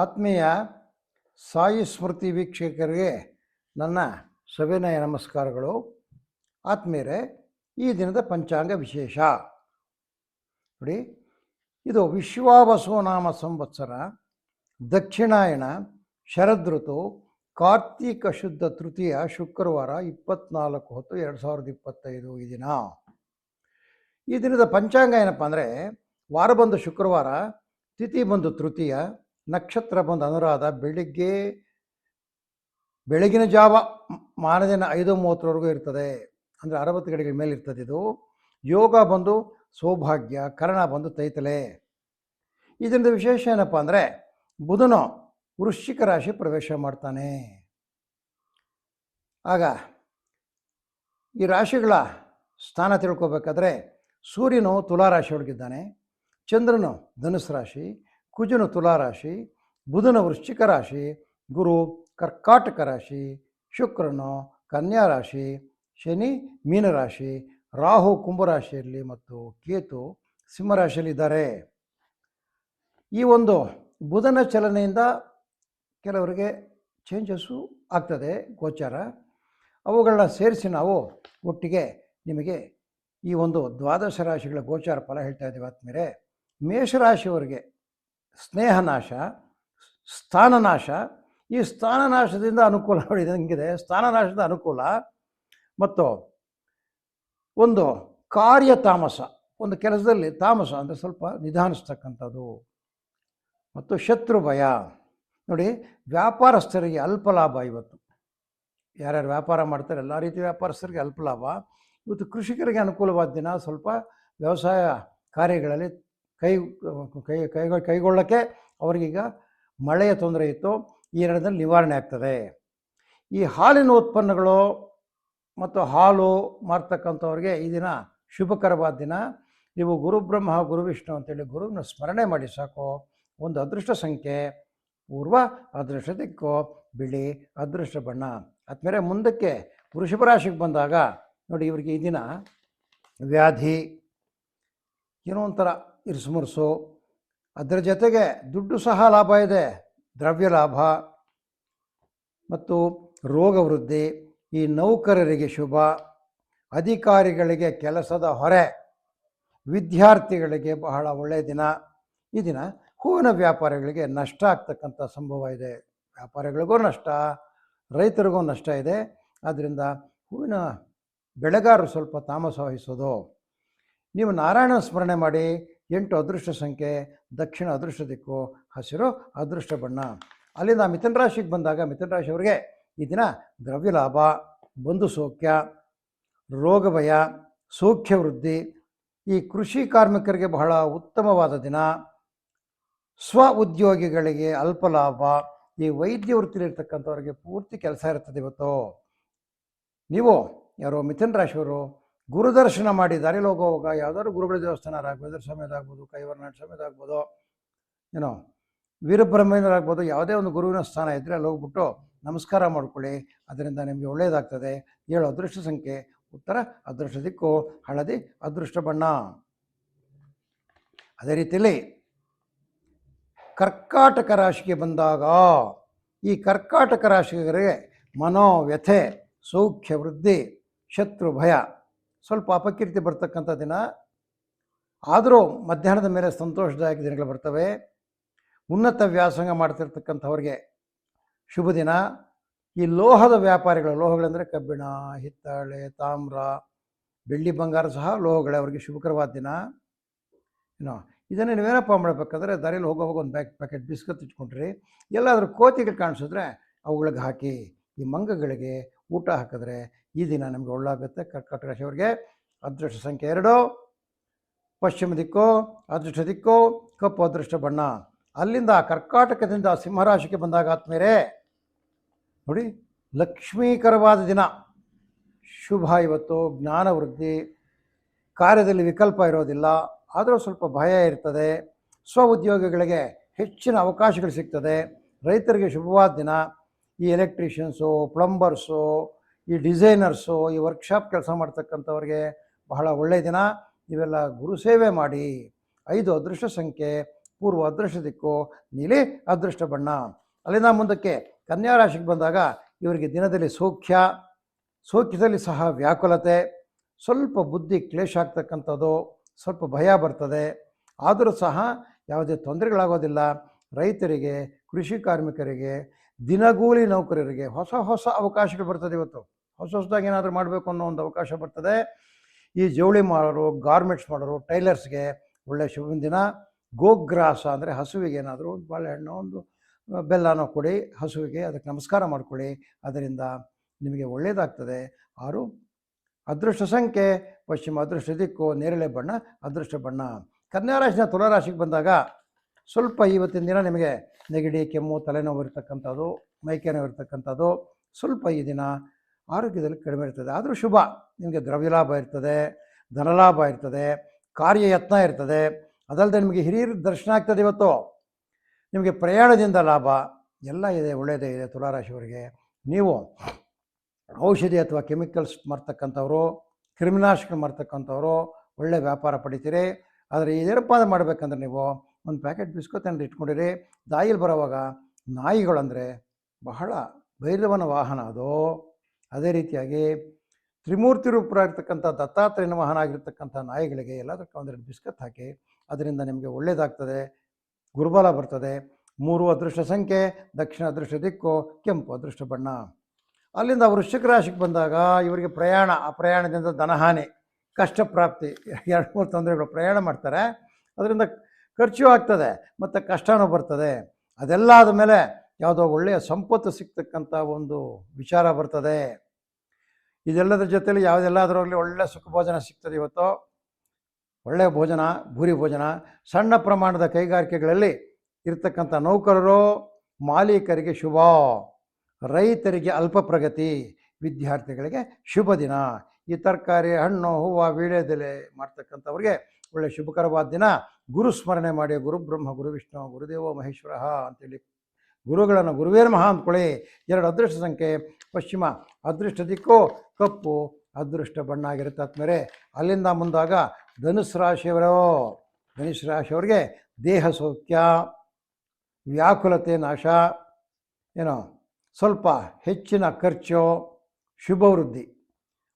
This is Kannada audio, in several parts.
ಆತ್ಮೀಯ ಸಾಯಿ ಸ್ಮೃತಿ ವೀಕ್ಷಕರಿಗೆ ನನ್ನ ಸವಿನಯ ನಮಸ್ಕಾರಗಳು. ಆತ್ಮೀಯರೇ, ಈ ದಿನದ ಪಂಚಾಂಗ ವಿಶೇಷ. ನೋಡಿ, ಇದು ವಿಶ್ವಾವಸುನಾಮ ಸಂವತ್ಸರ ದಕ್ಷಿಣಾಯಣ ಶರದೃತು ಕಾರ್ತೀಕ ಶುದ್ಧ ತೃತೀಯ ಶುಕ್ರವಾರ ಇಪ್ಪತ್ನಾಲ್ಕು ಹೊತ್ತು ಎರಡು ಸಾವಿರದ ಇಪ್ಪತ್ತೈದು ಈ ದಿನ. ಈ ದಿನದ ಪಂಚಾಂಗ ಏನಪ್ಪ ಅಂದರೆ, ವಾರ ಬಂದು ಶುಕ್ರವಾರ, ತಿಥಿ ಬಂದು ತೃತೀಯ ನಕ್ಷತ್ರ ಬಂದು ಅನುರಾಧ ಬೆಳಿಗ್ಗೆ ಬೆಳಗಿನ ಜಾವ ಮಾನದಿನ ಐದು ಮೂವತ್ತರವರೆಗೂ ಇರ್ತದೆ. ಅಂದರೆ ಅರವತ್ತು ಗಡಿಗಳ ಮೇಲೆ ಇರ್ತದೆ ಇದು. ಯೋಗ ಬಂದು ಸೌಭಾಗ್ಯ, ಕರ್ಣ ಬಂದು ತೈತಲೆ. ಇದರಿಂದ ವಿಶೇಷ ಏನಪ್ಪ ಅಂದರೆ ಬುಧನು ವೃಶ್ಚಿಕ ರಾಶಿ ಪ್ರವೇಶ ಮಾಡ್ತಾನೆ. ಆಗ ಈ ರಾಶಿಗಳ ಸ್ಥಾನ ತಿಳ್ಕೊಬೇಕಾದ್ರೆ ಸೂರ್ಯನು ತುಲಾರಾಶಿ ಒಳಗಿದ್ದಾನೆ ಚಂದ್ರನು ಧನುಸ್ ರಾಶಿ. ಕುಜನು ತುಲಾರಾಶಿ ಬುಧನ ವೃಶ್ಚಿಕ ರಾಶಿ, ಗುರು ಕರ್ಕಾಟಕ ರಾಶಿ, ಶುಕ್ರನು ಕನ್ಯಾ ರಾಶಿ, ಶನಿ ಮೀನರಾಶಿ ರಾಹು ಕುಂಭರಾಶಿಯಲ್ಲಿ ಮತ್ತು ಕೇತು ಸಿಂಹರಾಶಿಯಲ್ಲಿದ್ದಾರೆ ಈ ಒಂದು ಬುಧನ ಚಲನೆಯಿಂದ ಕೆಲವರಿಗೆ ಚೇಂಜಸ್ಸು ಆಗ್ತದೆ ಗೋಚಾರ. ಅವುಗಳನ್ನ ಸೇರಿಸಿ ನಾವು ಒಟ್ಟಿಗೆ ನಿಮಗೆ ಈ ಒಂದು ದ್ವಾದಶ ರಾಶಿಗಳ ಗೋಚಾರ ಫಲ ಹೇಳ್ತಾ ಇದ್ದೀವಿ. ಆದ್ಮೇಲೆ ಮೇಷರಾಶಿಯವರಿಗೆ ಸ್ನೇಹನಾಶ, ಸ್ಥಾನನಾಶ, ಈ ಸ್ಥಾನನಾಶದಿಂದ ಅನುಕೂಲ ಹಂಗಿದೆ? ಸ್ಥಾನನಾಶದ ಅನುಕೂಲ. ಮತ್ತು ಒಂದು ಕಾರ್ಯ ತಾಮಸ, ಒಂದು ಕೆಲಸದಲ್ಲಿ ತಾಮಸ ಅಂದರೆ ಸ್ವಲ್ಪ ನಿಧಾನಿಸ್ತಕ್ಕಂಥದ್ದು. ಮತ್ತು ಶತ್ರು ಭಯ. ನೋಡಿ, ವ್ಯಾಪಾರಸ್ಥರಿಗೆ ಅಲ್ಪ ಲಾಭ ಇವತ್ತು. ಯಾರ್ಯಾರು ವ್ಯಾಪಾರ ಮಾಡ್ತಾರೆ, ಎಲ್ಲ ರೀತಿ ವ್ಯಾಪಾರಸ್ಥರಿಗೆ ಅಲ್ಪ ಲಾಭ. ಇವತ್ತು ಕೃಷಿಕರಿಗೆ ಅನುಕೂಲವಾದ ದಿನ ಸ್ವಲ್ಪ ವ್ಯವಸಾಯ ಕಾರ್ಯಗಳಲ್ಲಿ ಕೈ ಕೈ ಕೈ ಕೈಗೊಳ್ಳೋಕ್ಕೆ ಅವರಿಗೀಗ ಮಳೆಯ ತೊಂದರೆ ಇತ್ತು. ಈ ಎರಡರಲ್ಲಿ ನಿವಾರಣೆ ಆಗ್ತದೆ. ಈ ಹಾಲಿನ ಉತ್ಪನ್ನಗಳು ಮತ್ತು ಹಾಲು ಮಾರ್ತಕ್ಕಂಥವ್ರಿಗೆ ಈ ದಿನ ಶುಭಕರವಾದ ದಿನ. ನೀವು ಗುರುಬ್ರಹ್ಮ, ಗುರುವಿಷ್ಣು ಅಂತೇಳಿ ಗುರುವಿನ ಸ್ಮರಣೆ ಮಾಡಿ ಸಾಕು. ಒಂದು ಅದೃಷ್ಟ ಸಂಖ್ಯೆ, ಪೂರ್ವ ಅದೃಷ್ಟ ದಿಕ್ಕು, ಬಿಳಿ ಅದೃಷ್ಟ ಬಣ್ಣ. ಆದ್ಮೇಲೆ ಮುಂದಕ್ಕೆ ವೃಷಭ ರಾಶಿಗೆ ಬಂದಾಗ ನೋಡಿ ಇವರಿಗೆ ಈ ದಿನ ವ್ಯಾಧಿ, ಏನೋ ಒಂಥರ ಇರಿಸುಮುರುಸು. ಅದರ ಜೊತೆಗೆ ದುಡ್ಡು ಸಹ ಲಾಭ ಇದೆ. ದ್ರವ್ಯ ಲಾಭ ಮತ್ತು ರೋಗ ವೃದ್ಧಿ, ಈ ನೌಕರರಿಗೆ ಶುಭ, ಅಧಿಕಾರಿಗಳಿಗೆ ಕೆಲಸದ ಹೊರೆ, ವಿದ್ಯಾರ್ಥಿಗಳಿಗೆ ಬಹಳ ಒಳ್ಳೆಯ ದಿನ. ಈ ದಿನ ಹೂವಿನ ವ್ಯಾಪಾರಿಗಳಿಗೆ ನಷ್ಟ ಆಗ್ತಕ್ಕಂಥ ಸಂಭವ ಇದೆ. ವ್ಯಾಪಾರಿಗಳಿಗೂ ನಷ್ಟ, ರೈತರಿಗೂ ನಷ್ಟ ಇದೆ. ಆದ್ದರಿಂದ ಹೂವಿನ ಬೆಳೆಗಾರರು ಸ್ವಲ್ಪ ತಾಮಸ ವಹಿಸೋದು. ನೀವು ನಾರಾಯಣ ಸ್ಮರಣೆ ಮಾಡಿ ಎಂಟು ಅದೃಷ್ಟ ಸಂಖ್ಯೆ, ದಕ್ಷಿಣ ಅದೃಷ್ಟ ದಿಕ್ಕು, ಹಸಿರು ಅದೃಷ್ಟ ಬಣ್ಣ. ಅಲ್ಲಿಂದ ಮಿಥುನ ರಾಶಿಗೆ ಬಂದಾಗ ಮಿಥುನ ರಾಶಿಯವರಿಗೆ ಈ ದಿನ ದ್ರವ್ಯ ಲಾಭ ಬಂಧು ಸೌಖ್ಯ, ರೋಗ ಭಯ, ಸೌಖ್ಯ ವೃದ್ಧಿ. ಈ ಕೃಷಿ ಕಾರ್ಮಿಕರಿಗೆ ಬಹಳ ಉತ್ತಮವಾದ ದಿನ. ಸ್ವ ಉದ್ಯೋಗಿಗಳಿಗೆ ಅಲ್ಪ ಲಾಭ. ಈ ವೈದ್ಯ ವೃತ್ತಿಲಿರ್ತಕ್ಕಂಥವ್ರಿಗೆ ಪೂರ್ತಿ ಕೆಲಸ ಇರ್ತದೆ ಇವತ್ತು. ನೀವು ಯಾರೋ ಮಿಥುನ ರಾಶಿಯವರು ಗುರುದರ್ಶನ ಮಾಡಿ ದಾರಿಲಿ ಹೋಗುವಾಗ ಯಾವ್ದಾದ್ರು ಗುರುಗಳ ದೇವಸ್ಥಾನ ರಾಘವೇಂದ್ರ ಸ್ವಾಮಿಯದಾಗ್ಬೋದು ಕೈವರ್ನಾಥ ಸ್ವಾಮಿಯದಾಗ್ಬೋದು ಏನೋ ವೀರಬ್ರಹ್ಮೇಂದ್ರಾಗ್ಬೋದು ಯಾವುದೇ ಒಂದು ಗುರುವಿನ ಸ್ಥಾನ ಇದ್ದರೆ ಅಲ್ಲಿ ಹೋಗ್ಬಿಟ್ಟು ನಮಸ್ಕಾರ ಮಾಡ್ಕೊಳ್ಳಿ. ಅದರಿಂದ ನಿಮಗೆ ಒಳ್ಳೆಯದಾಗ್ತದೆ ಏಳು ಅದೃಷ್ಟ ಸಂಖ್ಯೆ, ಉತ್ತರ ಅದೃಷ್ಟ ದಿಕ್ಕು, ಹಳದಿ ಅದೃಷ್ಟ ಬಣ್ಣ. ಅದೇ ರೀತಿಯಲ್ಲಿ ಕರ್ಕಾಟಕ ರಾಶಿಗೆ ಬಂದಾಗ ಈ ಕರ್ಕಾಟಕ ರಾಶಿಗರಿಗೆ ಮನೋವ್ಯಥೆ, ಸೌಖ್ಯ ವೃದ್ಧಿ ಶತ್ರು ಭಯ ಸ್ವಲ್ಪ ಅಪಕೀರ್ತಿ ಬರ್ತಕ್ಕಂಥ ದಿನ. ಆದರೂ ಮಧ್ಯಾಹ್ನದ ಮೇಲೆ ಸಂತೋಷದಾಯಕ ದಿನಗಳು ಬರ್ತವೆ. ಉನ್ನತ ವ್ಯಾಸಂಗ ಮಾಡ್ತಿರ್ತಕ್ಕಂಥವ್ರಿಗೆ ಶುಭ ದಿನ. ಈ ಲೋಹದ ವ್ಯಾಪಾರಿಗಳು, ಲೋಹಗಳೆಂದರೆ ಕಬ್ಬಿಣ, ಹಿತ್ತಾಳೆ, ತಾಮ್ರ, ಬೆಳ್ಳಿ ಬಂಗಾರ ಸಹ ಲೋಹಗಳೇ ಅವರಿಗೆ ಶುಭಕರವಾದ ದಿನ. ಏನೋ, ಇದನ್ನು ನೀವೇನಪ್ಪ ಮಾಡಬೇಕಾದ್ರೆ ದಾರಿಯಲ್ಲಿ ಹೋಗೋ ಒಂದು ಬ್ಯಾಕ್ ಪ್ಯಾಕೆಟ್ ಬಿಸ್ಕತ್ ಇಟ್ಕೊಂಡ್ರಿ. ಎಲ್ಲಾದರೂ ಕೋತಿಗಳು ಕಾಣಿಸಿದ್ರೆ ಅವುಗಳಿಗೆ ಹಾಕಿ, ಈ ಮಂಗಗಳಿಗೆ ಊಟ ಹಾಕಿದ್ರೆ ಈ ದಿನ ನಮಗೆ ಒಳ್ಳಾಗುತ್ತೆ. ಕರ್ಕಾಟಕ ರಾಶಿಯವರಿಗೆ ಅದೃಷ್ಟ ಸಂಖ್ಯೆ ಎರಡು. ಪಶ್ಚಿಮ ದಿಕ್ಕು, ಅದೃಷ್ಟ ದಿಕ್ಕು, ಕಪ್ಪು ಅದೃಷ್ಟ ಬಣ್ಣ. ಅಲ್ಲಿಂದ ಕರ್ಕಾಟಕದಿಂದ ಸಿಂಹರಾಶಿಗೆ ಬಂದಾಗ ಆತ್ಮೇರೆ ನೋಡಿ, ಲಕ್ಷ್ಮೀಕರವಾದ ದಿನ. ಶುಭ ಇವತ್ತು, ಜ್ಞಾನ ವೃದ್ಧಿ, ಕಾರ್ಯದಲ್ಲಿ ವಿಕಲ್ಪ ಇರೋದಿಲ್ಲ, ಆದರೂ ಸ್ವಲ್ಪ ಭಯ ಇರ್ತದೆ. ಸ್ವ ಉದ್ಯೋಗಿಗಳಿಗೆ ಹೆಚ್ಚಿನ ಅವಕಾಶಗಳು ಸಿಗ್ತದೆ. ರೈತರಿಗೆ ಶುಭವಾದ ದಿನ. ಈ ಎಲೆಕ್ಟ್ರಿಷಿಯನ್ಸು, ಪ್ಲಂಬರ್ಸು ಈ ಡಿಸೈನರ್ಸು, ಈ ವರ್ಕ್ಶಾಪ್ ಕೆಲಸ ಮಾಡ್ತಕ್ಕಂಥವ್ರಿಗೆ ಬಹಳ ಒಳ್ಳೆಯ ದಿನ. ಇವೆಲ್ಲ ಗುರು ಸೇವೆ ಮಾಡಿ. ಐದು ಅದೃಷ್ಟ ಸಂಖ್ಯೆ, ಪೂರ್ವ ಅದೃಷ್ಟ ದಿಕ್ಕು, ನೀಲಿ ಅದೃಷ್ಟ ಬಣ್ಣ. ಅಲ್ಲಿಂದ ಮುಂದಕ್ಕೆ ಕನ್ಯಾ ರಾಶಿಗೆ ಬಂದಾಗ ಇವರಿಗೆ ದಿನದಲ್ಲಿ ಸೌಖ್ಯ, ಸೌಖ್ಯದಲ್ಲಿ ಸಹ ವ್ಯಾಕುಲತೆ, ಸ್ವಲ್ಪ ಬುದ್ಧಿ ಕ್ಲೇಶ ಆಗ್ತಕ್ಕಂಥದ್ದು, ಸ್ವಲ್ಪ ಭಯ ಬರ್ತದೆ. ಆದರೂ ಸಹ ಯಾವುದೇ ತೊಂದರೆಗಳಾಗೋದಿಲ್ಲ. ರೈತರಿಗೆ, ಕೃಷಿ ಕಾರ್ಮಿಕರಿಗೆ, ದಿನಗೂಲಿ ನೌಕರರಿಗೆ ಹೊಸ ಹೊಸ ಅವಕಾಶಗಳು ಬರ್ತದೆ ಇವತ್ತು. ಹೊಸ ಹೊಸದಾಗಿ ಏನಾದರೂ ಮಾಡಬೇಕು ಅನ್ನೋ ಒಂದು ಅವಕಾಶ ಬರ್ತದೆ. ಈ ಜವಳಿ ಮಾಡೋರು, ಗಾರ್ಮೆಂಟ್ಸ್ ಮಾಡೋರು, ಟೈಲರ್ಸ್ಗೆ ಒಳ್ಳೆ ಶುಭ ದಿನ ಗೋಗ್ರಾಸ ಅಂದರೆ ಹಸುವಿಗೆ ಏನಾದರೂ ಒಂದು ಬಾಳೆಹಣ್ಣು, ಒಂದು ಬೆಲ್ಲನೋ ಕೊಡಿ, ಹಸುವಿಗೆ ಅದಕ್ಕೆ ನಮಸ್ಕಾರ ಮಾಡಿಕೊಳ್ಳಿ. ಅದರಿಂದ ನಿಮಗೆ ಒಳ್ಳೆಯದಾಗ್ತದೆ ಆರು, ಅದೃಷ್ಟ ಸಂಖ್ಯೆ, ಪಶ್ಚಿಮ ಅದೃಷ್ಟ ದಿಕ್ಕು, ನೇರಳೆ ಬಣ್ಣ, ಅದೃಷ್ಟ ಬಣ್ಣ. ಕನ್ಯಾ ರಾಶಿನ ತುಲಾರಾಶಿಗೆ ಬಂದಾಗ ಸ್ವಲ್ಪ ಇವತ್ತಿನ ದಿನ ನಿಮಗೆ ನೆಗಡಿ, ಕೆಮ್ಮು, ತಲೆನೋವು ಇರ್ತಕ್ಕಂಥದ್ದು ಮೈಕೆ ನೋವು ಇರ್ತಕ್ಕಂಥದ್ದು. ಸ್ವಲ್ಪ ಈ ದಿನ ಆರೋಗ್ಯದಲ್ಲಿ ಕಡಿಮೆ ಇರ್ತದೆ. ಆದರೂ ಶುಭ. ನಿಮಗೆ ದ್ರವ್ಯ ಲಾಭ ಇರ್ತದೆ ಧನಲಾಭ ಇರ್ತದೆ, ಕಾರ್ಯಯತ್ನ ಇರ್ತದೆ. ಅದಲ್ಲದೆ ನಿಮಗೆ ಹಿರಿಯರ ದರ್ಶನ ಆಗ್ತದೆ ಇವತ್ತು. ನಿಮಗೆ ಪ್ರಯಾಣದಿಂದ ಲಾಭ, ಎಲ್ಲ ಇದೆ, ಒಳ್ಳೆಯದೇ ಇದೆ ತುಲಾರಾಶಿಯವರಿಗೆ. ನೀವು ಔಷಧಿ ಅಥವಾ ಕೆಮಿಕಲ್ಸ್ ಮಾರ್ತಕ್ಕಂಥವ್ರು, ಕ್ರಿಮಿನಾಶಕ ಮಾರ್ತಕ್ಕಂಥವ್ರು, ಒಳ್ಳೆ ವ್ಯಾಪಾರ ಪಡಿತೀರಿ. ಆದರೆ ಏನಪ್ಪ ಮಾಡಬೇಕಂದ್ರೆ ನೀವು ಒಂದು ಪ್ಯಾಕೆಟ್ ಬಿಸ್ಕೊತ್ ತಂದು ಇಟ್ಕೊಂಡಿರಿ, ದಾಯಿಲ್ ಬರೋವಾಗ ನಾಯಿಗಳಂದರೆ ಬಹಳ ಭೈರವನ ವಾಹನ ಅದು. ಅದೇ ರೀತಿಯಾಗಿ ತ್ರಿಮೂರ್ತಿ ರೂಪರಾಗಿರ್ತಕ್ಕಂಥ ದತ್ತಾತ್ರೇಯನ ವಾಹನ ಆಗಿರ್ತಕ್ಕಂಥ ನಾಯಿಗಳಿಗೆ ಎಲ್ಲದಕ್ಕೆ ಒಂದೆರಡು ಬಿಸ್ಕತ್ ಹಾಕಿ ಅದರಿಂದ ನಿಮಗೆ ಒಳ್ಳೆಯದಾಗ್ತದೆ ಗುರುಬಲ ಬರ್ತದೆ. ಮೂರು ಅದೃಷ್ಟ ಸಂಖ್ಯೆ, ದಕ್ಷಿಣ ಅದೃಷ್ಟ ದಿಕ್ಕು, ಕೆಂಪು ಅದೃಷ್ಟ ಬಣ್ಣ. ಅಲ್ಲಿಂದ ವೃಶ್ಚಿಕ ರಾಶಿಗೆ ಬಂದಾಗ ಇವರಿಗೆ ಪ್ರಯಾಣ, ಆ ಪ್ರಯಾಣದಿಂದ ಧನಹಾನಿ, ಕಷ್ಟ ಪ್ರಾಪ್ತಿ, ಎರಡು ಮೂರು ತೊಂದರೆಗಳು ಪ್ರಯಾಣ ಮಾಡ್ತಾರೆ. ಅದರಿಂದ ಖರ್ಚು ಆಗ್ತದೆ, ಮತ್ತು ಕಷ್ಟನೂ ಬರ್ತದೆ. ಅದೆಲ್ಲ ಆದಮೇಲೆ ಯಾವುದೋ ಒಳ್ಳೆಯ ಸಂಪತ್ತು ಸಿಗ್ತಕ್ಕಂಥ ಒಂದು ವಿಚಾರ ಬರ್ತದೆ. ಇದೆಲ್ಲದರ ಜೊತೆಲಿ ಯಾವುದೆಲ್ಲದರಲ್ಲಿ ಒಳ್ಳೆಯ ಸುಖ ಭೋಜನ ಸಿಗ್ತದೆ ಇವತ್ತು. ಒಳ್ಳೆಯ ಭೋಜನ, ಭೂರಿ ಭೋಜನ, ಸಣ್ಣ ಪ್ರಮಾಣದ ಕೈಗಾರಿಕೆಗಳಲ್ಲಿ ಇರ್ತಕ್ಕಂಥ ನೌಕರರು ಮಾಲೀಕರಿಗೆ ಶುಭ, ರೈತರಿಗೆ ಅಲ್ಪ ಪ್ರಗತಿ, ವಿದ್ಯಾರ್ಥಿಗಳಿಗೆ ಶುಭ ದಿನ. ಈ ತರಕಾರಿ, ಹಣ್ಣು, ಹೂವು ವೀಳ್ಯದೆಲೆ ಮಾಡ್ತಕ್ಕಂಥವ್ರಿಗೆ ಒಳ್ಳೆಯ ಶುಭಕರವಾದ ದಿನ. ಗುರು ಸ್ಮರಣೆ ಮಾಡಿ, ಗುರು ಬ್ರಹ್ಮ, ಗುರು ವಿಷ್ಣು, ಗುರುದೇವ ಮಹೇಶ್ವರ ಅಂತೇಳಿ ಗುರುಗಳನ್ನು ಗುರುವೇ ಮಹಾ ಅಂದ್ಕೊಳ್ಳಿ. ಎರಡು ಅದೃಷ್ಟ ಸಂಖ್ಯೆ, ಪಶ್ಚಿಮ ಅದೃಷ್ಟ ದಿಕ್ಕು, ಕಪ್ಪು ಅದೃಷ್ಟ ಬಣ್ಣ ಆಗಿರುತ್ತೆ ಅಲ್ಲಿಂದ ಮುಂದಾಗ ಧನುಸ್ ರಾಶಿಯವರು, ಧನುಸ್ ರಾಶಿಯವರಿಗೆ ದೇಹ ಸೌಖ್ಯ, ವ್ಯಾಕುಲತೆ ನಾಶ, ಏನೋ ಸ್ವಲ್ಪ ಹೆಚ್ಚಿನ ಖರ್ಚು, ಶುಭ ವೃದ್ಧಿ.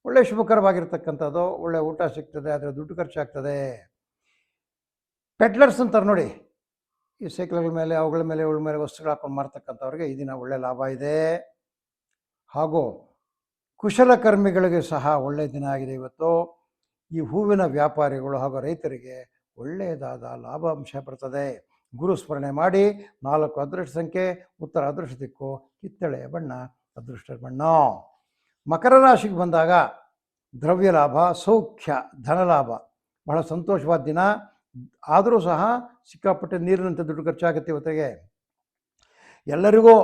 ಒಳ್ಳೆ ಶುಭಕರವಾಗಿರ್ತಕ್ಕಂಥದ್ದು, ಒಳ್ಳೆ ಊಟ ಸಿಗ್ತದೆ, ಆದರೆ ದುಡ್ಡು ಖರ್ಚಾಗ್ತದೆ. ಪೆಟ್ಲರ್ಸ್ ಅಂತಾರೆ ನೋಡಿ ಈ ಸೈಕಲ್ಗಳ ಮೇಲೆ, ಅವುಗಳ ಮೇಲೆ, ಇವುಗಳ ಮೇಲೆ ವಸ್ತುಗಳು ಹಾಕೊಂಡು ಮಾರ್ತಕ್ಕಂಥವ್ರಿಗೆ ಈ ದಿನ ಒಳ್ಳೆ ಲಾಭ ಇದೆ. ಹಾಗೂ ಕುಶಲಕರ್ಮಿಗಳಿಗೆ ಸಹ ಒಳ್ಳೆಯ ದಿನ ಆಗಿದೆ ಇವತ್ತು. ಈ ಹೂವಿನ ವ್ಯಾಪಾರಿಗಳು ಹಾಗೂ ರೈತರಿಗೆ ಒಳ್ಳೆಯದಾದ ಲಾಭಾಂಶ ಬರ್ತದೆ. ಗುರು ಸ್ಮರಣೆ ಮಾಡಿ, ನಾಲ್ಕು ಅದೃಷ್ಟ ಸಂಖ್ಯೆ, ಉತ್ತರ ಅದೃಷ್ಟ ದಿಕ್ಕು, ಕಿತ್ತಳೆ ಬಣ್ಣ, ಅದೃಷ್ಟ ಬಣ್ಣ. ಮಕರ ರಾಶಿಗೆ ಬಂದಾಗ ದ್ರವ್ಯ ಲಾಭ ಸೌಖ್ಯ, ಧನಲಾಭ. ಬಹಳ ಸಂತೋಷವಾದ ದಿನ. ಆದರೂ ಸಹ ಸಿಕ್ಕಾಪಟ್ಟೆ ನೀರಿನಂತ ದುಡ್ಡು ಖರ್ಚಾಗುತ್ತೆ ಇವತ್ತಿಗೆ. ಎಲ್ಲರಿಗೂ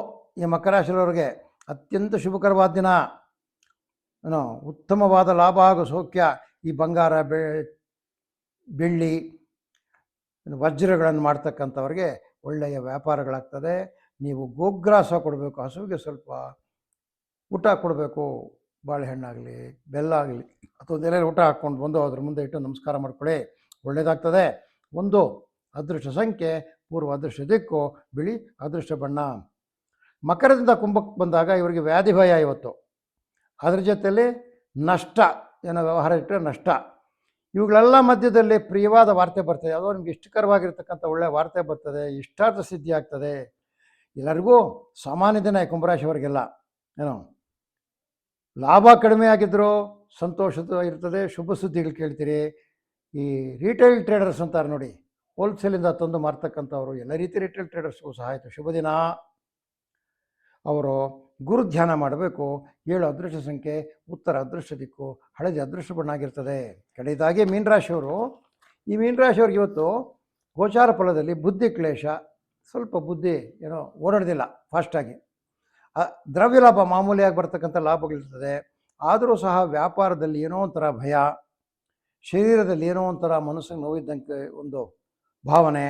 ಈ ಮಕರ ರಾಶಿಯವರಿಗೆ ಅತ್ಯಂತ ಶುಭಕರವಾದ ದಿನ. ಏನೋ ಉತ್ತಮವಾದ ಲಾಭ ಹಾಗೂ ಸೌಖ್ಯ, ಈ ಬಂಗಾರ ಬೆಳ್ಳಿ ವಜ್ರಗಳನ್ನು ಮಾಡ್ತಕ್ಕಂಥವ್ರಿಗೆ ಒಳ್ಳೆಯ ವ್ಯಾಪಾರಗಳಾಗ್ತದೆ. ನೀವು ಗೋಗ್ರಾಸ ಕೊಡಬೇಕು, ಹಸುವಿಗೆ ಸ್ವಲ್ಪ ಊಟ ಕೊಡಬೇಕು, ಬಾಳೆಹಣ್ಣಾಗಲಿ, ಬೆಲ್ಲ ಆಗಲಿ, ಅಥವಾ ಒಂದೆಲ್ಲ ಊಟ ಹಾಕ್ಕೊಂಡು ಬಂದು ಅದ್ರ ಮುಂದೆ ಇಟ್ಟು ನಮಸ್ಕಾರ ಮಾಡ್ಕೊಳ್ಳಿ. ಒಳ್ಳೆಯದಾಗ್ತದೆ ಒಂದು, ಅದೃಷ್ಟ ಸಂಖ್ಯೆ, ಪೂರ್ವ ಅದೃಷ್ಟ ದಿಕ್ಕು, ಬಿಳಿ ಅದೃಷ್ಟ ಬಣ್ಣ. ಮಕರದಿಂದ ಕುಂಭಕ್ಕೆ ಬಂದಾಗ ಇವರಿಗೆ ವ್ಯಾಧಿ ಭಯ ಇವತ್ತು. ಅದ್ರ ಜೊತೆಯಲ್ಲಿ ನಷ್ಟ, ಏನೋ ವ್ಯವಹಾರ ಇಟ್ಟರೆ ನಷ್ಟ. ಇವುಗಳೆಲ್ಲ ಮಧ್ಯದಲ್ಲಿ ಪ್ರಿಯವಾದ ವಾರ್ತೆ ಬರ್ತದೆ. ಯಾವುದೋ ನಿಮ್ಗೆ ಇಷ್ಟಕರವಾಗಿರ್ತಕ್ಕಂಥ ಒಳ್ಳೆಯ ವಾರ್ತೆ ಬರ್ತದೆ. ಇಷ್ಟಾರ್ಥ ಸಿದ್ಧಿ ಆಗ್ತದೆ. ಎಲ್ಲರಿಗೂ ಸಾಮಾನ್ಯ ದಿನ ಕುಂಭರಾಶಿಯವರಿಗೆಲ್ಲ. ಏನೋ? ಲಾಭ ಕಡಿಮೆ ಆಗಿದ್ದರೂ ಸಂತೋಷದ ಇರ್ತದೆ, ಶುಭ ಸುದ್ದಿಗಳು ಕೇಳ್ತೀರಿ. ಈ ರಿಟೇಲ್ ಟ್ರೇಡರ್ಸ್ ಅಂತಾರೆ ನೋಡಿ ಹೋಲ್ಸೇಲಿಂದ ತಂದು ಮಾರ್ತಕ್ಕಂಥವರು, ಎಲ್ಲ ರೀತಿ ರಿಟೇಲ್ ಟ್ರೇಡರ್ಸ್ಗೂ ಸಹ ಆಯಿತು. ಶುಭ ದಿನ. ಅವರು ಗುರು ಧ್ಯಾನ ಮಾಡಬೇಕು, ಏಳು ಅದೃಷ್ಟ ಸಂಖ್ಯೆ, ಉತ್ತರ ಅದೃಷ್ಟ ದಿಕ್ಕು, ಹಳದಿ ಅದೃಷ್ಟ ಬಣ್ಣ ಆಗಿರ್ತದೆ. ಕಡೆಯದಾಗಿ ಮೀನರಾಶಿಯವರು, ಈ ಮೀನರಾಶಿಯವ್ರಿಗೆ ಇವತ್ತು ಗೋಚಾರ ಫಲದಲ್ಲಿ ಬುದ್ಧಿ ಕ್ಲೇಷ ಸ್ವಲ್ಪ ಬುದ್ಧಿ ಏನೋ ಓಡಾಡೋದಿಲ್ಲ ಫಾಸ್ಟಾಗಿ ದ್ರವ್ಯ ಲಾಭ ಮಾಮೂಲಿಯಾಗಿ ಬರ್ತಕ್ಕಂಥ ಲಾಭಗಳಿರ್ತದೆ. ಆದರೂ ಸಹ ವ್ಯಾಪಾರದಲ್ಲಿ ಏನೋ ಒಂಥರ ಭಯ. ಶರೀರದಲ್ಲಿ ಏನೋ ಒಂಥರ ಮನಸ್ಸಿಗೆ ನೋವಿದ್ದಂಗೆ ಒಂದು ಭಾವನೆ,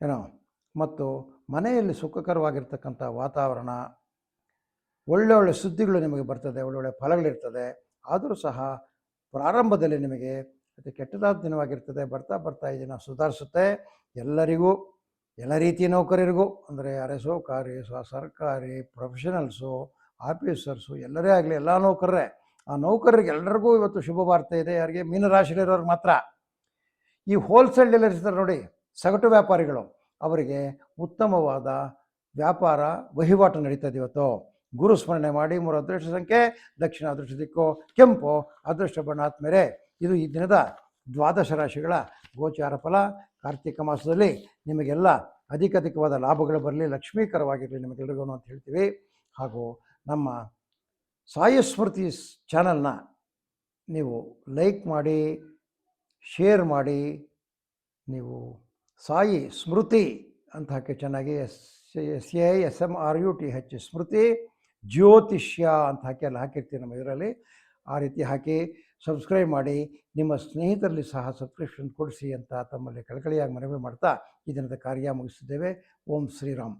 ಏನೋ, ಮತ್ತು ಮನೆಯಲ್ಲಿ ಸುಖಕರವಾಗಿರ್ತಕ್ಕಂಥ ವಾತಾವರಣ ಒಳ್ಳೊಳ್ಳೆ ಒಳ್ಳೆ ಸುದ್ದಿಗಳು ನಿಮಗೆ ಬರ್ತದೆ ಒಳ್ಳೊಳ್ಳೆ ಫಲಗಳಿರ್ತದೆ, ಆದರೂ ಸಹ ಪ್ರಾರಂಭದಲ್ಲಿ ನಿಮಗೆ ಅದು ಕೆಟ್ಟದಾದ ದಿನವಾಗಿರ್ತದೆ, ಬರ್ತಾ ಬರ್ತಾ ಇದನ್ನು ದಿನ ಸುಧಾರಿಸುತ್ತೆ. ಎಲ್ಲರಿಗೂ, ಎಲ್ಲ ರೀತಿಯ ನೌಕರರಿಗೂ, ಅಂದರೆ ಅರೆಸೋ ಕಾರ್ಯ ಕಾರ ಸರ್ಕಾರಿ, ಪ್ರೊಫೆಷನಲ್ಸು, ಆಫೀಸರ್ಸು, ಎಲ್ಲರೇ ಆಗಲಿ, ಎಲ್ಲ ನೌಕರರೇ ಆ ನೌಕರರಿಗೆ ಎಲ್ಲರಿಗೂ ಇವತ್ತು ಶುಭ ವಾರ್ತೆ ಇದೆ. ಯಾರಿಗೆ? ಮೀನರಾಶಿಯಲ್ಲಿರೋರು ಮಾತ್ರ. ಈ ಹೋಲ್ಸೇಲ್ ಡೀಲರ್ಸ್ ನೋಡಿ, ಸಗಟು ವ್ಯಾಪಾರಿಗಳು. ಅವರಿಗೆ ಉತ್ತಮವಾದ ವ್ಯಾಪಾರ ವಹಿವಾಟು ನಡೀತದೆ ಇವತ್ತು. ಗುರು ಸ್ಮರಣೆ ಮಾಡಿ, ಮೂರು ಅದೃಷ್ಟ ಸಂಖ್ಯೆ, ದಕ್ಷಿಣ ಅದೃಷ್ಟ ದಿಕ್ಕು, ಕೆಂಪು ಅದೃಷ್ಟ ಬಣ್ಣ ಆದ್ಮೇಲೆ ಇದು ಈ ದಿನದ ದ್ವಾದಶ ರಾಶಿಗಳ ಗೋಚಾರ ಫಲ. ಕಾರ್ತಿಕ ಮಾಸದಲ್ಲಿ ನಿಮಗೆಲ್ಲ ಅಧಿಕಾಧಿಕವಾದ ಲಾಭಗಳು ಬರಲಿ, ಲಕ್ಷ್ಮೀಕರವಾಗಿರಲಿ ನಿಮಗೆಲ್ಲರಿಗೂ ಅಂತ ಹೇಳ್ತೀವಿ. ಹಾಗೂ ನಮ್ಮ ಸಾಯಿ ಸ್ಮೃತಿ ಚಾನಲ್ನ ನೀವು ಲೈಕ್ ಮಾಡಿ, ಶೇರ್ ಮಾಡಿ, ನೀವು ಸಾಯಿ ಸ್ಮೃತಿ ಅಂತ ಹಾಕಿ ಚೆನ್ನಾಗಿ S S, A, S M R, U, T H ಸ್ಮೃತಿ ಜ್ಯೋತಿಷ್ಯ ಅಂತ ಹಾಕಿ ಅಲ್ಲಿ ಹಾಕಿರ್ತೀವಿ ನಮ್ಮ ಇದರಲ್ಲಿ. ಆ ರೀತಿ ಹಾಕಿ ಸಬ್ಸ್ಕ್ರೈಬ್ ಮಾಡಿ, ನಿಮ್ಮ ಸ್ನೇಹಿತರಲ್ಲಿ ಸಹ ಸಬ್ಸ್ಕ್ರಿಪ್ಷನ್ ಕೊಡಿಸಿ ಅಂತ ತಮ್ಮಲ್ಲಿ ಕಳಕಳಿಯಾಗಿ ಮನವಿ ಮಾಡ್ತಾ ಈ ದಿನದ ಕಾರ್ಯ ಮುಗಿಸಿದ್ದೇವೆ. ಓಂ ಶ್ರೀರಾಮ್.